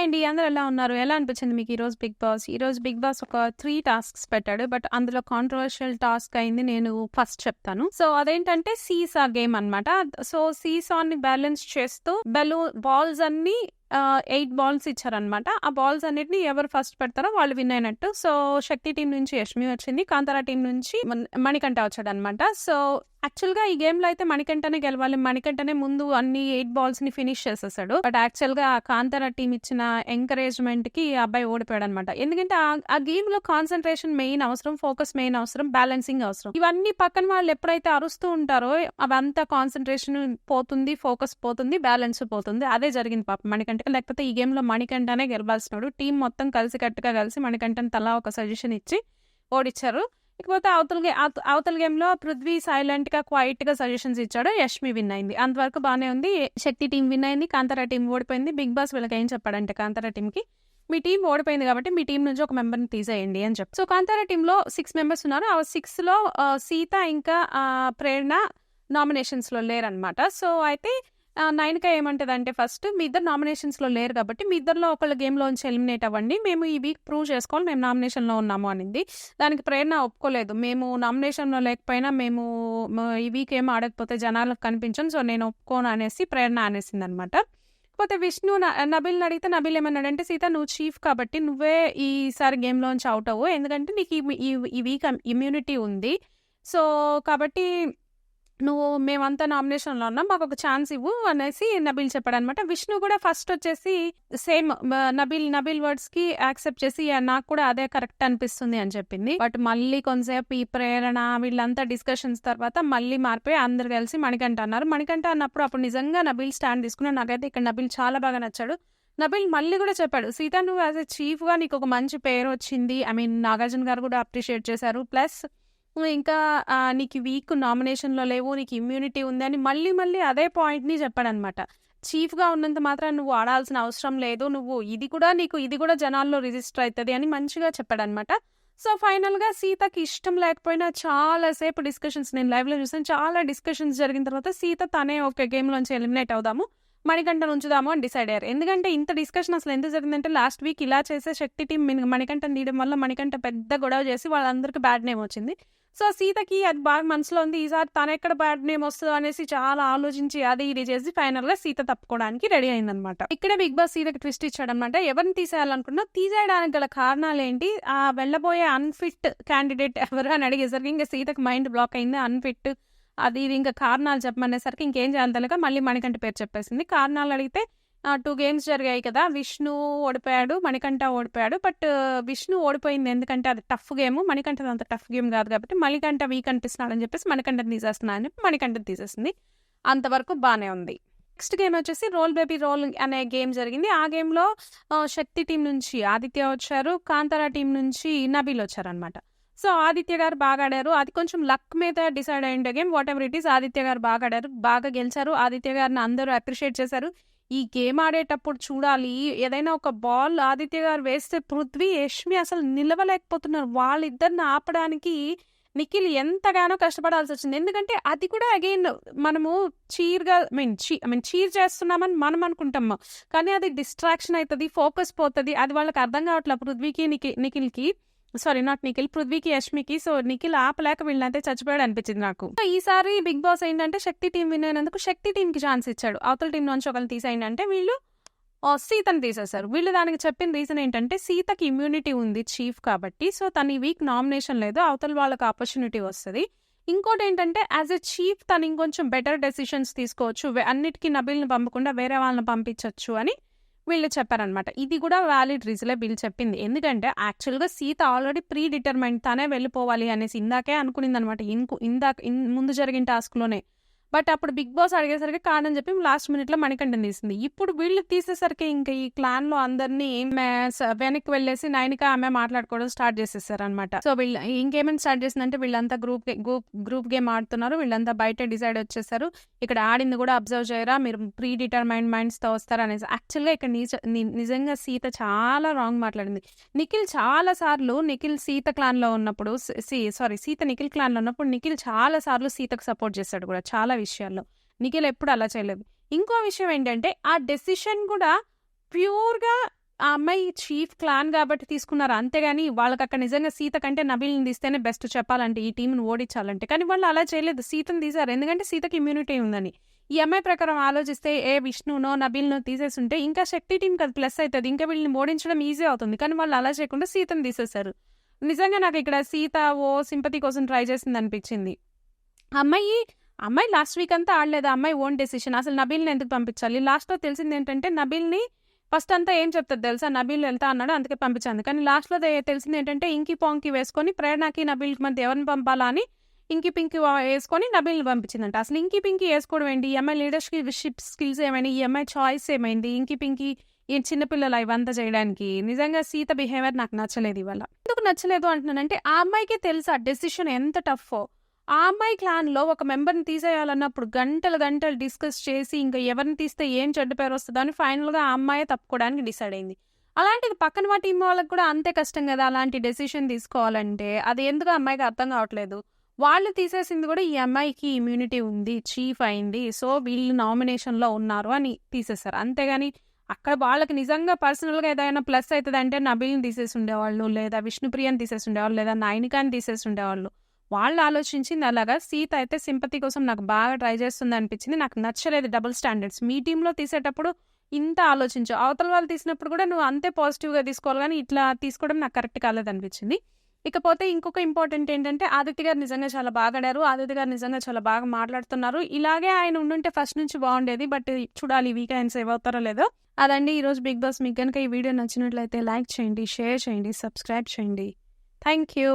Hi అండి. అందరూ ఎలా ఉన్నారు? ఎలా అనిపించింది మీకు ఈరోజు బిగ్ బాస్? ఈరోజు బిగ్ బాస్ ఒక త్రీ టాస్క్స్ పెట్టాడు. బట్ అందులో కాంట్రవర్షియల్ టాస్క్ అయింది నేను ఫస్ట్ చెప్తాను. సో అదేంటంటే సీసా గేమ్ అన్నమాట. సో సీసాని బ్యాలెన్స్ చేస్తూ బెలూ బాల్స్ అన్ని ఎయిట్ బాల్స్ ఇచ్చారనమాట ఆ బాల్స్ అన్నిటిని ఎవరు ఫస్ట్ పెడతారో వాళ్ళు విన్ అయినట్టు. సో శక్తి టీం నుంచి యష్మి వచ్చింది. కాంతారా టీం నుంచి మణికంఠ వచ్చాడు అనమాట సో యాక్చువల్గా ఈ గేమ్లో అయితే మణికంఠనే గెలవాలి. మణికంఠనే ముందు అన్ని ఎయిట్ బాల్స్ని ఫినిష్ చేసేసాడు. బట్ యాక్చువల్గా కాంతార కాంతారా టీం ఇచ్చిన ఎంకరేజ్మెంట్కి అబ్బాయి ఓడిపోయాడు అనమాట ఎందుకంటే ఆ- ఆ గేమ్లో కాన్సన్ట్రేషన్ మెయిన్ అవసరం ఫోకస్ మెయిన్ అవసరం బ్యాలెన్సింగ్ అవసరం. ఇవన్నీ పక్కన వాళ్ళు ఎప్పుడైతే అరుస్తూ ఉంటారో అవంతా కాన్సన్ట్రేషన్ పోతుంది ఫోకస్ పోతుంది బ్యాలెన్స్ పోతుంది. అదే జరిగింది పాప మణికంఠ లేకపోతే ఈ గేమ్లో మణికంఠనే గెలవాల్సినాడు. టీం మొత్తం కలిసి కట్టుగా కలిసి మణికంఠని తలా ఒక సజెషన్ ఇచ్చి ఓడిచ్చారు. ఇకపోతే అవతల గే- అవతల గేమ్లో పృథ్వీ సైలెంట్గా క్వైట్గా గా సజెషన్స్ ఇచ్చాడు. యష్మి విన్ అయింది. అంతవరకు బాగానే ఉంది. శక్తి టీం విన్ అయింది. కాంతారా టీం ఓడిపోయింది. బిగ్ బాస్ వీళ్ళకి ఏం చెప్పాడంటే కాంతారా టీంకి మీ టీం ఓడిపోయింది కాబట్టి మీ టీం నుంచి ఒక మెంబర్ని తీసేయండి అని చెప్పి. సో కాంతారా టీంలో సిక్స్ మెంబర్స్ ఉన్నారు. ఆ సిక్స్లో సీత ఇంకా ప్రేరణ నామినేషన్స్లో లేరనమాట సో అయితే నైన్క ఏమంటది అంటే ఫస్ట్ మీ ఇద్దరు నామినేషన్స్లో లేరు కాబట్టి మీ ఇద్దరిలో ఒకళ్ళ గేమ్ లోంచి ఎలిమినేట్ అవ్వండి మేము ఈ వీక్ ప్రూవ్ చేసుకోవాలి మేము నామినేషన్లో ఉన్నాము అనింది. దానికి ప్రేరణ ఒప్పుకోలేదు. మేము నామినేషన్లో లేకపోయినా మేము ఈ వీక్ ఏం ఆడకపోతే జనాలకు కనిపించం సో నేను ఒప్పుకోను అనేసి ప్రేరణ అనేసింది అనమాట కాకపోతే విష్ణు నబిల్ని అడిగితే నబిల్ ఏమన్నాడంటే సీత నువ్వు చీఫ్ కాబట్టి నువ్వే ఈసారి గేమ్లోంచి అవుట్ అవ్వు ఎందుకంటే నీకు ఈ ఈ వీక్ ఇమ్యూనిటీ ఉంది. సో కాబట్టి నువ్వు మేమంతా నామినేషన్లో ఉన్నాం మాకు ఒక ఛాన్స్ ఇవ్వు అనేసి నబీల్ చెప్పాడు అనమాట విష్ణు కూడా ఫస్ట్ వచ్చేసి సేమ్ నబీల్ నబీల్ వర్డ్స్కి యాక్సెప్ట్ చేసి నాకు కూడా అదే కరెక్ట్ అనిపిస్తుంది అని చెప్పింది. బట్ మళ్ళీ కొంతసేపు ఈ ప్రేరణ వీళ్ళంతా డిస్కషన్స్ తర్వాత మళ్ళీ మారిపోయి అందరు కలిసి మణికంఠ అన్నారు. మణికంఠ అన్నప్పుడు అప్పుడు నిజంగా నబీల్ స్టాండ్ తీసుకున్నాడు. నాకైతే ఇక్కడ నబీల్ చాలా బాగా నచ్చాడు. నబీల్ మళ్ళీ కూడా చెప్పాడు సీత నువ్వు యాజ్ ఎ చీఫ్గా నీకు ఒక మంచి పేరు వచ్చింది. ఐ మీన్ నాగార్జున గారు కూడా అప్రిషియేట్ చేశారు. ప్లస్ ఇంకా నీకు వీక్ నామినేషన్లో లేవు నీకు ఇమ్యూనిటీ ఉంది అని మళ్ళీ మళ్ళీ అదే పాయింట్ని చెప్పాడనమాట. చీఫ్గా ఉన్నంత మాత్రం నువ్వు ఆడాల్సిన అవసరం లేదు నువ్వు ఇది కూడా నీకు ఇది కూడా జనాల్లో రిజిస్టర్ అవుతుంది అని మంచిగా చెప్పాడనమాట. సో ఫైనల్గా సీతకి ఇష్టం లేకపోయినా చాలా సేపు డిస్కషన్స్ నేను లైవ్లో చూసాను చాలా డిస్కషన్స్ జరిగిన తర్వాత సీత తనే ఒక గేమ్లోంచి ఎలిమినేట్ అవుదాము. మణికంఠ ఉంచుదాము అని డిసైడ్ అయ్యారు. ఎందుకంటే ఇంత డిస్కషన్ అసలు ఎందుకు జరిగిందంటే లాస్ట్ వీక్ ఇలా చేసే శక్తి టీం మణికంఠ తీయడం వల్ల మణికంఠ పెద్ద గొడవ చేసి వాళ్ళందరికీ బ్యాడ్ నేమ్ వచ్చింది. సో సీతకి అది బాగా మనసులో ఉంది ఈసారి తన ఎక్కడ బ్యాడ్ నేమ్ వస్తుందో అనేసి చాలా ఆలోచించి అది ఇది చేసి ఫైనల్గా సీత తప్పుకోవడానికి రెడీ అయిందనమాట ఇక్కడ బిగ్ బాస్ సీతకి ట్విస్ట్ ఇచ్చాడనమాట ఎవరిని తీసేయాలనుకున్నా తీసేయడానికి గల కారణాలు ఏంటి? ఆ వెళ్ళబోయే అన్ఫిట్ క్యాండిడేట్ ఎవరు అని అడిగేసరికి ఇంకా సీతకి మైండ్ బ్లాక్ అయింది. అన్ఫిట్ అది ఇది ఇంకా కారణాలు చెప్పమనేసరికి ఇంకేం చేయాలి తెలియక మళ్ళీ మణికంఠ పేరు చెప్పేసింది. కారణాలు అడిగితే టూ గేమ్స్ జరిగాయి కదా విష్ణు ఓడిపోయాడు మణికంఠ ఓడిపోయాడు బట్ విష్ణు ఓడిపోయింది ఎందుకంటే అది టఫ్ గేమ్ మణికంఠ అంత టఫ్ గేమ్ కాదు కాబట్టి మణికంఠ వీక్ అనిపిస్తున్నాడు అని చెప్పేసి మణికంఠని తీసేస్తున్నా అని చెప్పి మణికంఠని తీసేసింది. అంతవరకు బాగానే ఉంది. నెక్స్ట్ గేమ్ వచ్చేసి రోల్ బేబీ రోల్ అనే గేమ్ జరిగింది. ఆ గేమ్లో శక్తి టీం నుంచి ఆదిత్య వచ్చారు కాంతారా టీం నుంచి నబీల్ వచ్చారనమాట సో ఆదిత్య గారు బాగా ఆడారు. అది కొంచెం లక్ మీద decide అయ్యిండే game. Whatever it is Aditya గారు బాగా ఆడారు. బాగా గెలిచారు. ఆదిత్య గారిని అందరూ అప్రిషియేట్ చేశారు. ఈ గేమ్ ఆడేటప్పుడు చూడాలి. ఏదైనా ఒక బాల్ ఆదిత్య గారు వేస్తే పృథ్వీ యష్మి అసలు నిలవలేకపోతున్నారు. వాళ్ళిద్దరిని ఆపడానికి నిఖిల్ ఎంతగానో కష్టపడాల్సి వచ్చింది. ఎందుకంటే అది కూడా అగైన్ మనము చీర్గా మీన్ చీ ఐ మీన్ చీర్ చేస్తున్నామని మనం అనుకుంటాము కానీ అది డిస్ట్రాక్షన్ అవుతుంది ఫోకస్ పోతుంది. అది వాళ్ళకి అర్థం కావట్లేదు పృథ్వీకి నిఖి నిఖిల్కి. సారీ నాట్ నిఖిల్ పృథ్వీకి యష్మికి. సో నిఖిల్ ఆపలేక వీళ్ళంతే చచ్చిపోయాడు అనిపించింది నాకు. సో ఈసారి బిగ్ బాస్ ఏంటంటే శక్తి టీం విన్ అయినందుకు శక్తి టీం కి ఛాన్స్ ఇచ్చాడు. అవతల టీం నుంచి ఒకరిని తీసేయండి అంటే వీళ్ళు సీతను తీసేశారు. వీళ్ళు దానికి చెప్పిన రీజన్ ఏంటంటే సీతకి ఇమ్యూనిటీ ఉంది చీఫ్ కాబట్టి. సో తన ఈ వీక్ నామినేషన్ లేదు. అవతల వాళ్ళకి ఆపర్చునిటీ వస్తుంది. ఇంకోటి ఏంటంటే యాజ్ ఎ చీఫ్ తను ఇంకొంచెం బెటర్ డెసిషన్స్ తీసుకోవచ్చు. అన్నిటికీ నబిల్ని పంపకుండా వేరే వాళ్ళని పంపించవచ్చు అని వీళ్ళు చెప్పారనమాట ఇది కూడా వ్యాలిడ్ రీజనే వీళ్ళు చెప్పింది. ఎందుకంటే యాక్చువల్గా సీత ఆల్రెడీ ప్రీ డిటర్మైండ్ తానే వెళ్ళిపోవాలి అనేసి ఇందాకే అనుకునింది అనమాట ఇందాక ఇన్- ముందు జరిగిన టాస్క్లోనే బట్ అప్పుడు బిగ్ బాస్ అడిగేసరికి కాదని చెప్పి లాస్ట్ మినిట్లో మణికంఠన్ తీసింది. ఇప్పుడు వీళ్ళు తీసేసరికి ఇంకా ఈ క్లాన్లో అందరినీ వెనక్కి వెళ్ళేసి నైన్కి ఆమె మాట్లాడుకోవడం స్టార్ట్ చేసేసారు అనమాట సో వీళ్ళు ఇంకేమైనా స్టార్ట్ చేసిందంటే వీళ్ళంతా గ్రూప్ గ్రూప్ గ్రూప్ గేమ్ ఆడుతున్నారు. వీళ్ళంతా బయట డిసైడ్ వచ్చేసారు. ఇక్కడ ఆడింది కూడా అబ్జర్వ్ చేయరా? మీరు ప్రీ డిటర్మైండ్ మైండ్స్తో వస్తారు అనేసి. యాక్చువల్గా ఇక్కడ నిజంగా సీత చాలా రాంగ్ మాట్లాడింది. నిఖిల్ చాలా సార్లు నిఖిల్ సీత క్లాన్లో ఉన్నప్పుడు సారీ సీత నిఖిల్ క్లాన్లో ఉన్నప్పుడు నిఖిల్ చాలా సార్లు సీతకు సపోర్ట్ చేశాడు కూడా. చాలా విషయాల్లో. నిఖిల్ ఎప్పుడు అలా చేయలేదు. ఇంకో విషయం ఏంటంటే ఆ డెసిషన్ కూడా ప్యూర్గా ఆ అమ్మాయి చీఫ్ క్లాన్ కాబట్టి తీసుకున్నారు. అంతేగాని వాళ్ళకి అక్కడ నిజంగా సీత కంటే నబీల్ని తీస్తేనే బెస్ట్ చెప్పాలంటే ఈ టీంని ఓడించాలంటే. కానీ వాళ్ళు అలా చేయలేదు. సీతను తీశారు. ఎందుకంటే సీతకి ఇమ్యూనిటీ ఉందని. ఈ అమ్మాయి ప్రకారం ఆలోచిస్తే ఏ విష్ణునో నబీల్నో తీసేస్తుంటే ఇంకా శక్తి టీం కదా ప్లస్ అవుతుంది. ఇంకా వీళ్ళని ఓడించడం ఈజీ అవుతుంది. కానీ వాళ్ళు అలా చేయకుండా సీతను తీసేశారు. నిజంగా నాకు ఇక్కడ సీత ఓ సింపతి కోసం ట్రై చేసింది అనిపించింది. అమ్మాయి అమ్మాయి లాస్ట్ వీక్ అంతా ఆడలేదు అమ్మాయి ఓన్ డెసిషన్ అసలు నబీల్ని ఎందుకు పంపించాలి? లాస్ట్లో తెలిసింది ఏంటంటే నబీల్ని ఫస్ట్ అంతా ఏం చెప్తుంది తెలుసా? నబీల్ వెళ్తా అన్నాడు అందుకే పంపించాను. కానీ లాస్ట్లో తెలిసింది ఏంటంటే ఇంకి పాంకి వేసుకొని ప్రేరణకి నబీల్కి మధ్య ఎవరిని పంపాలా అని ఇంకి పింకి వేసుకొని నబీల్ని పంపించిందంట. అసలు ఇంకి పింకి వేసుకోవడం ఏంటి? ఈ అమ్మాయి లీడర్షిప్ స్కిల్స్ ఏమైనా ఈ అమ్మాయి చాయిస్ ఏమైంది? ఇంకి పింకి ఈ చిన్నపిల్లలు ఇవంతా చేయడానికి నిజంగా సీత బిహేవియర్ నాకు నచ్చలేదు ఇవాళ. ఎందుకు నచ్చలేదు అంటున్నానంటే ఆ అమ్మాయికే తెలుసా డెసిషన్ ఎంత టఫ్ ఆ అమ్మాయి క్లాన్లో ఒక మెంబర్ని తీసేయాలన్నప్పుడు గంటలు గంటలు డిస్కస్ చేసి ఇంకా ఎవరిని తీస్తే ఏం చెడ్డ పేరు వస్తుందో అని ఫైనల్గా ఆ అమ్మాయి తప్పుకోవడానికి డిసైడ్ అయింది. అలాంటిది పక్కన మా టీం వాళ్ళకి కూడా అంతే కష్టం కదా అలాంటి డెసిషన్ తీసుకోవాలంటే. అది ఎందుకు అమ్మాయికి అర్థం కావట్లేదు. వాళ్ళు తీసేసింది కూడా ఈ అమ్మాయికి ఇమ్యూనిటీ ఉంది చీఫ్ అయింది సో వీళ్ళు నామినేషన్లో ఉన్నారు అని తీసేశారు. అంతేగాని అక్కడ వాళ్ళకి నిజంగా పర్సనల్గా ఏదైనా ప్లస్ అవుతుంది అంటే నబీల్ని తీసేసి ఉండేవాళ్ళు లేదా విష్ణుప్రియని తీసేసి ఉండేవాళ్ళు లేదా నాయనికాని తీసేసి ఉండేవాళ్ళు. వాళ్ళు ఆలోచించింది అలాగా సీత అయితే సింపతి కోసం నాకు బాగా ట్రై చేస్తుంది అనిపించింది నాకు నచ్చలేదు డబుల్ స్టాండర్డ్స్. మీ టీంలో తీసేటప్పుడు ఇంత ఆలోచించు. అవతల వాళ్ళు తీసినప్పుడు కూడా నువ్వు అంతే పాజిటివ్గా తీసుకోవాలి కానీ ఇట్లా తీసుకోవడం నాకు కరెక్ట్ కాలేదు అనిపించింది ఇకపోతే ఇంకొక ఇంపార్టెంట్ ఏంటంటే ఆదిత్య గారు నిజంగా చాలా బాగా ఆడారు. ఆదిత్య గారు నిజంగా చాలా బాగా మాట్లాడుతున్నారు. ఇలాగే ఆయన ఉండుంటే ఫస్ట్ నుంచి బాగుండేది. బట్ చూడాలి వీక్ ఆయన సేవ్ అవుతారో లేదో. అదండి ఈరోజు బిగ్ బాస్. మీకు కనుక ఈ వీడియో నచ్చినట్లయితే లైక్ చేయండి షేర్ చేయండి సబ్స్క్రైబ్ చేయండి. Thank you.